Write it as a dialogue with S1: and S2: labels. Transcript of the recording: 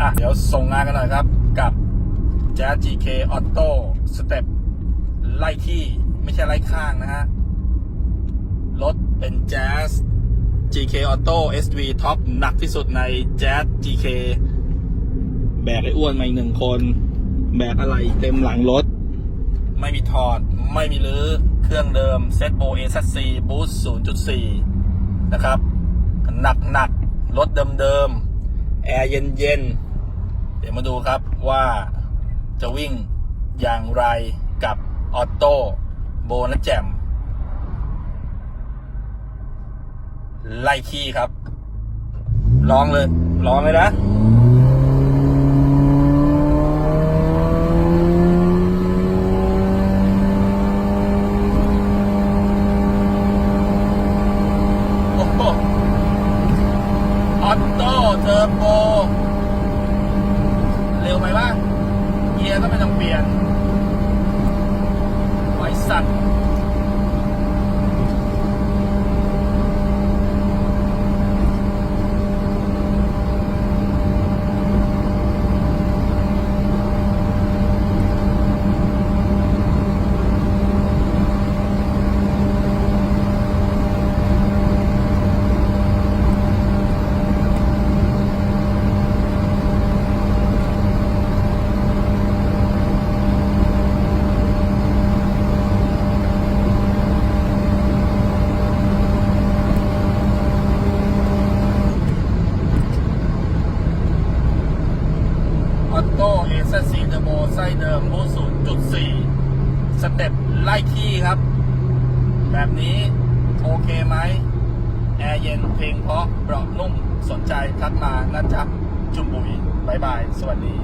S1: อะเดี๋ยวส่งงานกันหน่อยครับกับ Jazz GK Auto Step ไล่ที่ไม่ใช่ไล่ข้างนะฮะ รถเป็น Jazz GK Auto SV Top หนักที่สุดใน Jazz GK แบกไอ้อ้วนมาอีกหนึ่งคน แบกอะไรเต็มหลังรถ ไม่มีถอด ไม่มีลื้อ เครื่องเดิม เซตโ AZC Boost 0.4นะครับ หนักหนักรถเดิมๆแอร์เย็นเย็น เดี๋ยวมาดูครับว่าจะวิ่งอย่างไรกับออโต้โบนัสแจมไล่ขี้ครับ ลองเลยลองเลยนะอออโต้เทอร์โบ เร็วไหมวะเกียร์ก็ไม่ต้อง เปลี่ยนบริษัทว์ ออ โต้เอซซีเทอร์โบไส้เดิมบูศูนย์จุดสี่สเต็ปไล่ขี้ครับ แบบนี้โอเคไหมแอร์เย็นเพลงเพราะเบาะนุ่มสนใจทักมานะจ๊ะจุ่มบุ๋ยบายบาย สวัสดี